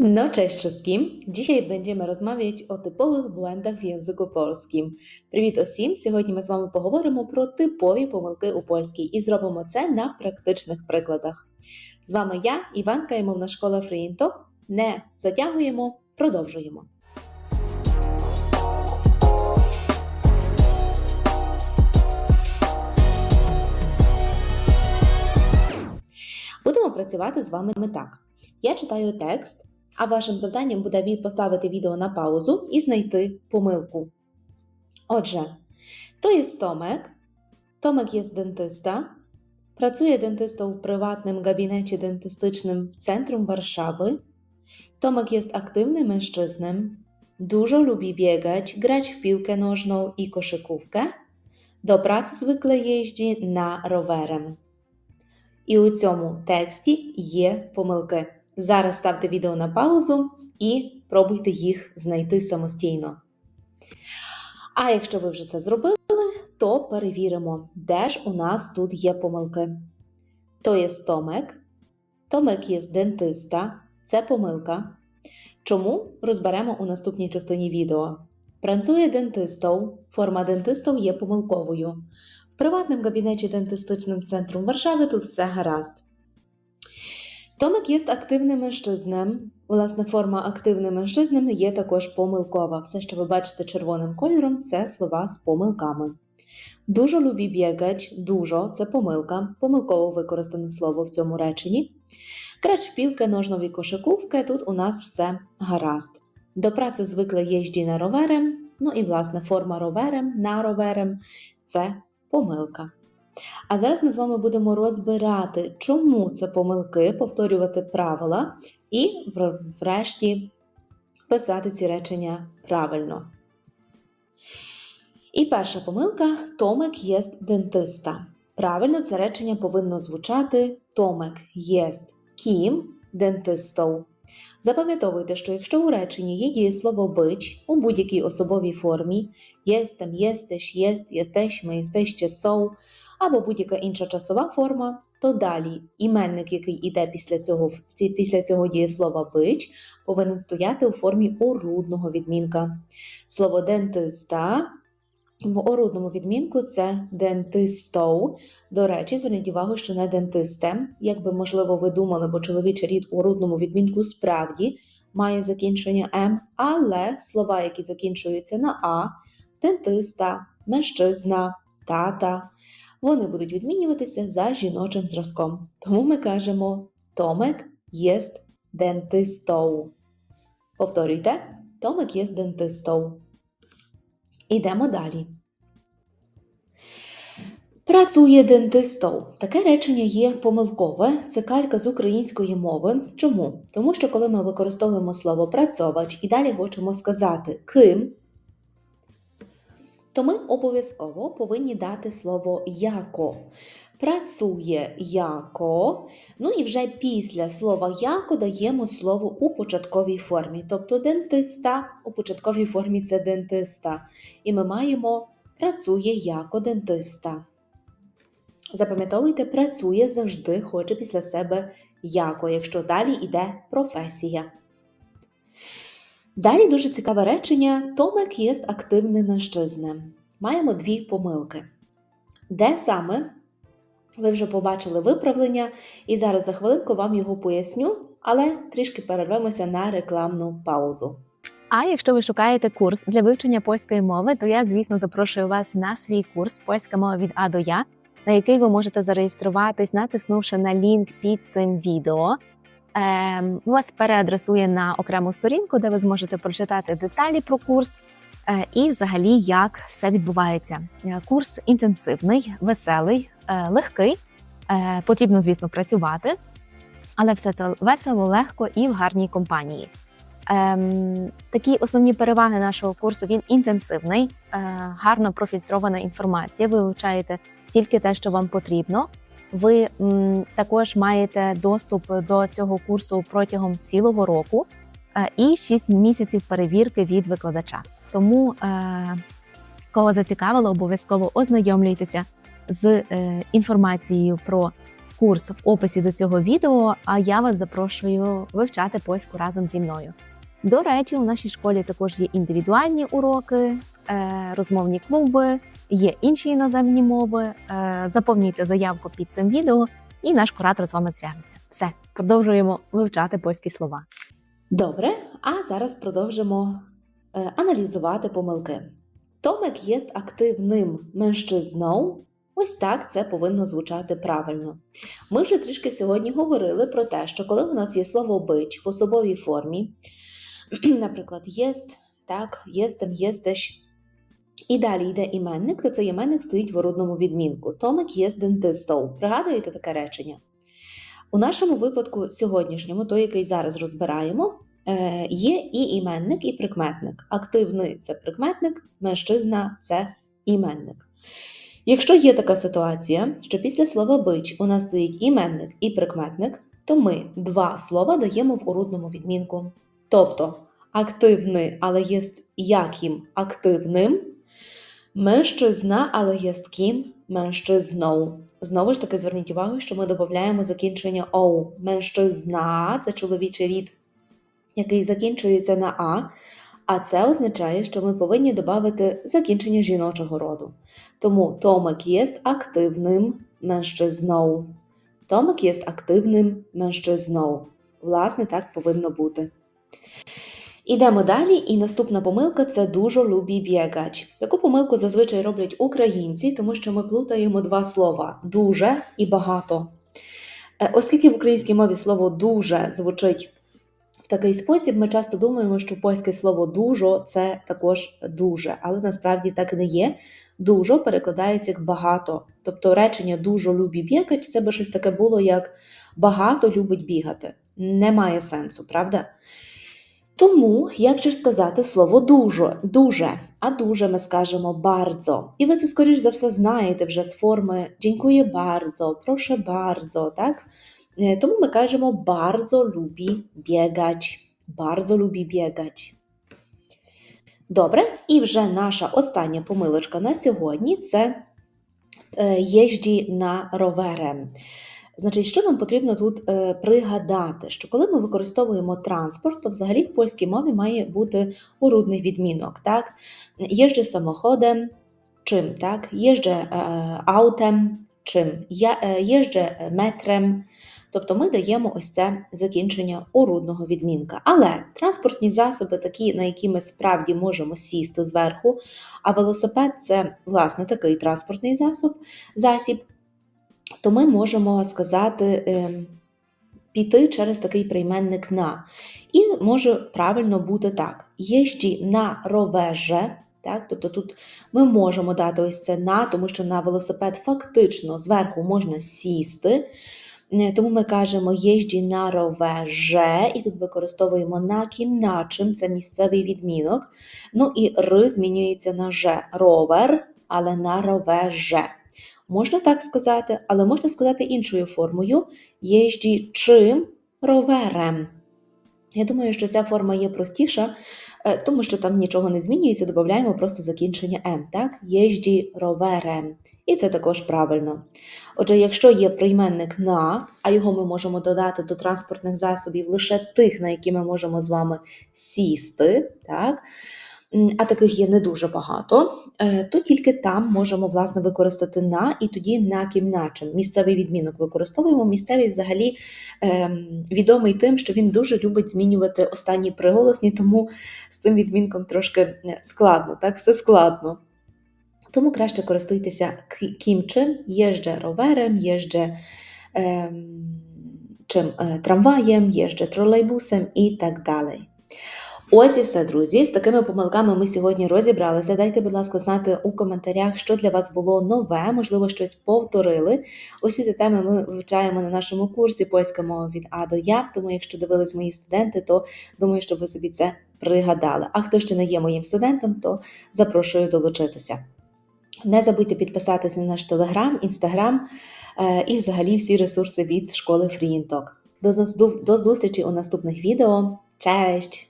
No cześć wszystkim! Dzisiaj będziemy розмовляти o типових błędach w języku polskim. Привіт усім! Сьогодні ми з вами поговоримо про типові помилки у польській і зробимо це на практичних прикладах. З вами я, Іванка і мовна школа FreeInTalk. Не затягуємо, продовжуємо. Будемо працювати з вами так. Я читаю текст, а вашим завданням буде від- поставити відео на паузу і знайти помилку. Отже, to jest Tomek. Tomek jest dentysta. Pracuje dentystą w prywatnym gabinecie dentystycznym w centrum Warszawy. Tomek jest aktywnym mężczyzną. Dużo lubi biegać, grać w piłkę nożną i koszykówkę. Do pracy zwykle jeździ na rowerem. І у цьому тексті є помилки. Зараз ставте відео на паузу і пробуйте їх знайти самостійно. А якщо ви вже це зробили, то перевіримо, де ж у нас тут є помилки. То є Томек. Томек є дентиста. Це помилка. Чому розберемо у наступній частині відео. Працює дентистом. Форма дентистов є помилковою. В приватному кабінеті дентистичним центром Варшави тут все гаразд. Томик є активним мężczyznem. Власне, форма активним мężczyznem є також помилкова. Все, що ви бачите червоним кольором, це слова з помилками. Дуже любі бігать, дуже це помилка, помилково використане слово в цьому реченні. Крач Крачпівки, ножнові кошиківки, тут у нас все гаразд. До праці звикли їжджі на роверем, ну і власне форма роверем, на роверем це помилка. А зараз ми з вами будемо розбирати, чому це помилки, повторювати правила і врешті писати ці речення правильно. І перша помилка Томик єст дентиста. Правильно це речення повинно звучати Томик єст ким дентистом. Запам'ятовуйте, що якщо у реченні є дієслово бич у будь-якій особовій формі єстем, єстеш, єст, єстешми, єстеще, соу, або будь-яка інша часова форма, то далі іменник, який іде після цього, після цього дієслова бич, повинен стояти у формі орудного відмінка. Слово дентиста в орудному відмінку це дентистов. До речі, зверніть увагу, що не дентистем, як би можливо ви думали, бо чоловічий рід у орудному відмінку справді має закінчення М, але слова, які закінчуються на А, дентиста, мężczyzna, тата, вони будуть відмінюватися за жіночим зразком. Тому ми кажемо Томек єст дентистов. Повторюйте, Томек єст дентистов. Ідемо далі. Працює дентистом. Таке речення є помилкове. Це калька з української мови. Чому? Тому що коли ми використовуємо слово працьовач і далі хочемо сказати ким, то ми обов'язково повинні дати слово яко. Працює яко. Ну і вже після слова яко даємо слово у початковій формі. Тобто дентиста у початковій формі це дентиста. І ми маємо працює яко дентиста. Запам'ятовуйте, працює завжди хоче після себе яко, якщо далі йде професія. Далі дуже цікаве речення Томик є активним мężczyznem. Маємо дві помилки. Де саме? Ви вже побачили виправлення, і зараз за хвилинку вам його поясню, але трішки перервемося на рекламну паузу. А якщо ви шукаєте курс для вивчення польської мови, то я, звісно, запрошую вас на свій курс Польська мова від А до Я, на який ви можете зареєструватись, натиснувши на лінк під цим відео. Ем, вас переадресує на окрему сторінку, де ви зможете прочитати деталі про курс е, і взагалі як все відбувається. Е, Курс інтенсивний, веселий, е, легкий. Потрібно, звісно, працювати, але все це весело, легко і в гарній компанії. Ем, такі основні переваги нашого курсу він інтенсивний, е, гарно профільтрована інформація. Ви вивчаєте тільки те, що вам потрібно. Ви також маєте доступ до цього курсу протягом цілого року е, і 6 місяців перевірки від викладача. Тому, е, кого зацікавило, обов'язково ознайомлюйтеся з е, інформацією про курс в описі до цього відео, а я вас запрошую вивчати польську разом зі мною. До речі, у нашій школі також є індивідуальні уроки, розмовні клуби, є інші іноземні мови. Е, Заповнюйте заявку під цим відео, і наш куратор з вами зв'яжеться. Все, продовжуємо вивчати польські слова. Добре, а зараз продовжимо е, аналізувати помилки. Томик є активним меншизną. Ось так це повинно звучати правильно. Ми вже трішки сьогодні говорили про те, що коли у нас є слово бич в особовій формі, наприклад, єст, так, єстем, єстеш, і далі йде іменник, то цей іменник стоїть в орудному відмінку. Томик є з дентистом. Пригадуєте таке речення? У нашому випадку сьогоднішньому, той, який зараз розбираємо, е, є і іменник, і прикметник. Активний це прикметник, меншизна це іменник. Якщо є така ситуація, що після слова бич у нас стоїть іменник і прикметник, то ми два слова даємо в орудному відмінку. Тобто активний, але є яким активним, меншизна, але є меншизnou. Знову ж таки, зверніть увагу, що ми додаємо закінчення оу. Меншизна це чоловічий рід, який закінчується на а, а це означає, що ми повинні додати закінчення жіночого роду. Тому Томик є активним меншизnou. Томик є активним меншизnou. Власне, так повинно бути. Ідемо далі, і наступна помилка це дуже любі бігать. Таку помилку зазвичай роблять українці, тому що ми плутаємо два слова дуже і багато. Е, Оскільки в українській мові слово дуже звучить в такий спосіб, ми часто думаємо, що польське слово дуже це також дуже, але насправді так не є. Дуже перекладається як багато. Тобто речення дуже любі бігать це би щось таке було, як багато любить бігати. Немає сенсу, правда? Тому, як же сказати слово дуже, дуже, а дуже ми скажемо bardzo. І ви це, скоріш за все, знаєте вже з форми «Дякую bardzo», «Прошу bardzo», так? Е, Тому ми кажемо bardzo lubi biegać, bardzo lubi biegać. Добре, і вже наша остання помилочка на сьогодні це е, їжджі на роверем. Значить, що нам потрібно тут е, пригадати, що коли ми використовуємо транспорт, то взагалі в польській мові має бути урудний відмінок. Так? Їжджі самоходом, чим, так? Їжджі е, аутем, чим, е, їжджі метрем. Тобто ми даємо ось це закінчення урудного відмінка. Але транспортні засоби, такі, на які ми справді можемо сісти зверху, а велосипед це власне такий транспортний засоб, засіб то ми можемо сказати ем, піти через такий прийменник на. І може правильно бути так: їжджі на роверже. Так, тобто тут ми можемо дати ось це на, тому що на велосипед фактично зверху можна сісти. Е, Тому ми кажемо їжджі на роверже, і тут використовуємо на кімначим, це місцевий відмінок. Ну і р змінюється на ж ровер, але на роверже. Можна так сказати, але можна сказати іншою формою чим роверем. Я думаю, що ця форма є простіша, е, тому що там нічого не змінюється, додаємо просто закінчення М, так? Їжджі роверем. І це також правильно. Отже, якщо є прийменник на, а його ми можемо додати до транспортних засобів лише тих, на які ми можемо з вами сісти, так? А таких є не дуже багато, е, то тільки там можемо власне використати на і тоді на кімначим. Місцевий відмінок використовуємо. Місцевий взагалі ем, відомий тим, що він дуже любить змінювати останні приголосні, тому з цим відмінком трошки е, складно, так, все складно. Тому краще користуйтеся кімчим, їждже роверем, їждже ем, чим, е, трамваєм, їждже тролейбусом і так далі. Ось і все, друзі. З такими помилками ми сьогодні розібралися. Дайте, будь ласка, знати у коментарях, що для вас було нове, можливо, щось повторили. Усі ці теми ми вивчаємо на нашому курсі польська мова від А до Я. Тому, якщо дивились мої студенти, то думаю, що ви собі це пригадали. А хто ще не є моїм студентом, то запрошую долучитися. Не забудьте підписатися на наш телеграм, інстаграм і взагалі всі ресурси від школи FreeInTalk. До, до зустрічі у наступних відео. Cześć!